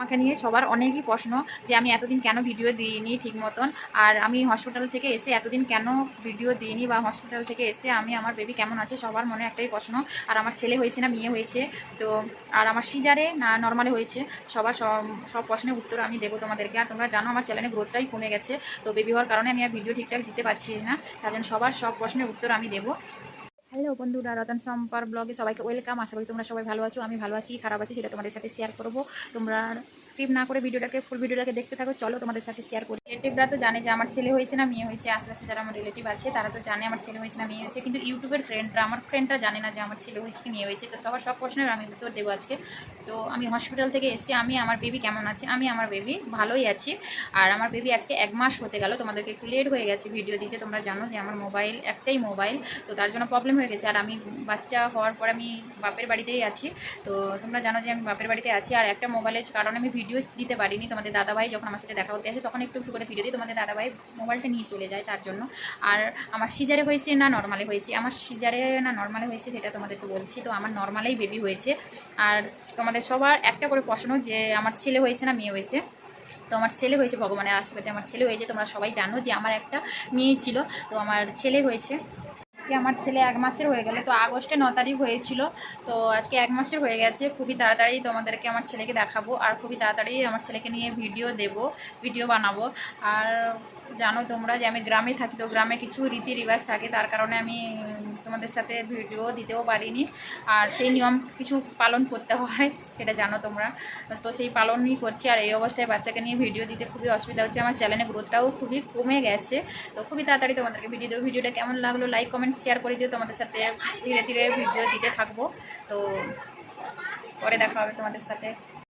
আমাকে নিয়ে সবার অনেকই প্রশ্ন যে আমি এতদিন কেন ভিডিও দিইনি ঠিক মতন? আর আমি হসপিটাল থেকে এসে এতদিন কেন ভিডিও দিইনি বা হসপিটাল থেকে এসে আমি আমার বেবি কেমন আছে সবার মনে একটাই প্রশ্ন। আর আমার ছেলে হয়েছে না, মেয়ে হয়েছে, তো আর আমার সিজারে না নর্মালে হয়েছে, সবার সব প্রশ্নের উত্তর আমি দেবো তোমাদেরকে। আর তোমরা জানো আমার চ্যানেলে গ্রোথটাই কমে গেছে, তো বেবি হওয়ার কারণে আমি আর ভিডিও ঠিকঠাক দিতে পারছি না, তার জন্য সবার সব প্রশ্নের উত্তর আমি দেবো। হ্যালো বন্ধুরা, রতন সম্পার ব্লগে সবাইকে ওয়েলকাম। আশা করি তোমরা সবাই ভালো আছো, আমি ভালো আছি, খারাপ আছি, সেটা তোমাদের সাথে শেয়ার করব। তোমরা স্ক্রিপ্ট না করে ভিডিওটাকে ফুল ভিডিওটাকে দেখতে থাকো। চলো তোমাদের সাথে শেয়ার করি। রিলেটিভরা তো জানে যে আমার ছেলে হয়েছে না, মেয়ে হয়েছে, আশেপাশে যারা আমার রিলেটিভ আছে, তারা তো জানে আমার ছেলে হয়েছে না, মেয়ে হয়েছে। কিন্তু ইউটিউবের ফ্রেন্ডরা আমার ফ্রেন্ডরা জানে না যে আমার ছেলে হয়েছে কি, মেয়ে হয়েছে। তো সবার সব প্রশ্নের আমি উত্তর দেবো আজকে। তো আমি হসপিটাল থেকে এসে আমি, আমার বেবি কেমন আছে? আমি, আমার বেবি ভালোই আছি। আর আমার বেবি আজকে এক মাস হতে গেল। তোমাদেরকে একটু লেট হয়ে গেছে ভিডিও দিতে। তোমরা জানো যে আমার মোবাইল একটাই মোবাইল তো তার জন্য প্রবলেম হয়ে গেছে। আর আমি বাচ্চা হওয়ার পর আমি বাপের বাড়িতেই আছি। তো তোমরা জানো যে আমি বাপের বাড়িতে আছি। আর একটা মোবাইলের কারণে আমি ভিডিও দিতে পারিনি। তোমাদের দাদাভাই যখন আমার সাথে দেখা করতে আসে, তখন একটু একটু করে ভিডিও দিই তোমাদের দাদাভাই মোবাইলটা নিয়ে চলে যায় তার জন্য। আর আমার সিজারে হয়েছে না নর্মালে হয়েছে? আমার সিজারে না নর্মালে হয়েছে সেটা তোমাদেরকে বলছি। তো আমার নর্মালেই বেবি হয়েছে। আর তোমাদের সবার একটা করে প্রশ্ন যে, আমার ছেলে হয়েছে না মেয়ে হয়েছে? তো আমার ছেলে হয়েছে ভগবানের আশীর্বাদে। আমার ছেলে হয়েছে, তোমরা সবাই জানো যে আমার একটা মেয়ে ছিল। তো আমার ছেলে হয়েছে। আজকে আমার ছেলে এক মাসের হয়ে গেল, তো আগস্টে ন তারিখ হয়েছিল। তো আজকে এক মাসের হয়ে গেছে, খুবই তাড়াতাড়ি তোমাদেরকে আমার ছেলেকে দেখাবো আর খুবই তাড়াতাড়ি আমার ছেলেকে নিয়ে ভিডিও দেব ভিডিও বানাবো। আর জানো তোমরা যে আমি গ্রামে থাকি, তো গ্রামে কিছু রীতি রিবাজ থাকে, তার কারণে আমি তোমাদের সাথে ভিডিও দিতেও পারিনি। আর সেই নিয়ম কিছু পালন করতে হয়, সেটা জানো তোমরা। তো সেই পালনই করছি, আর এই অবস্থায় বাচ্চাকে নিয়ে ভিডিও দিতে খুবই অসুবিধা হচ্ছে। আমার চ্যানেলের গ্রোথটাও খুবই কমে গেছে। তো খুবই তাড়াতাড়ি তোমাদেরকে ভিডিও দেবো। ভিডিওটা কেমন লাগল লাইক কমেন্ট শেয়ার করে দিও। তোমাদের সাথে ধীরে ধীরে ভিডিও দিতে থাকব। তো পরে দেখা হবে তোমাদের সাথে।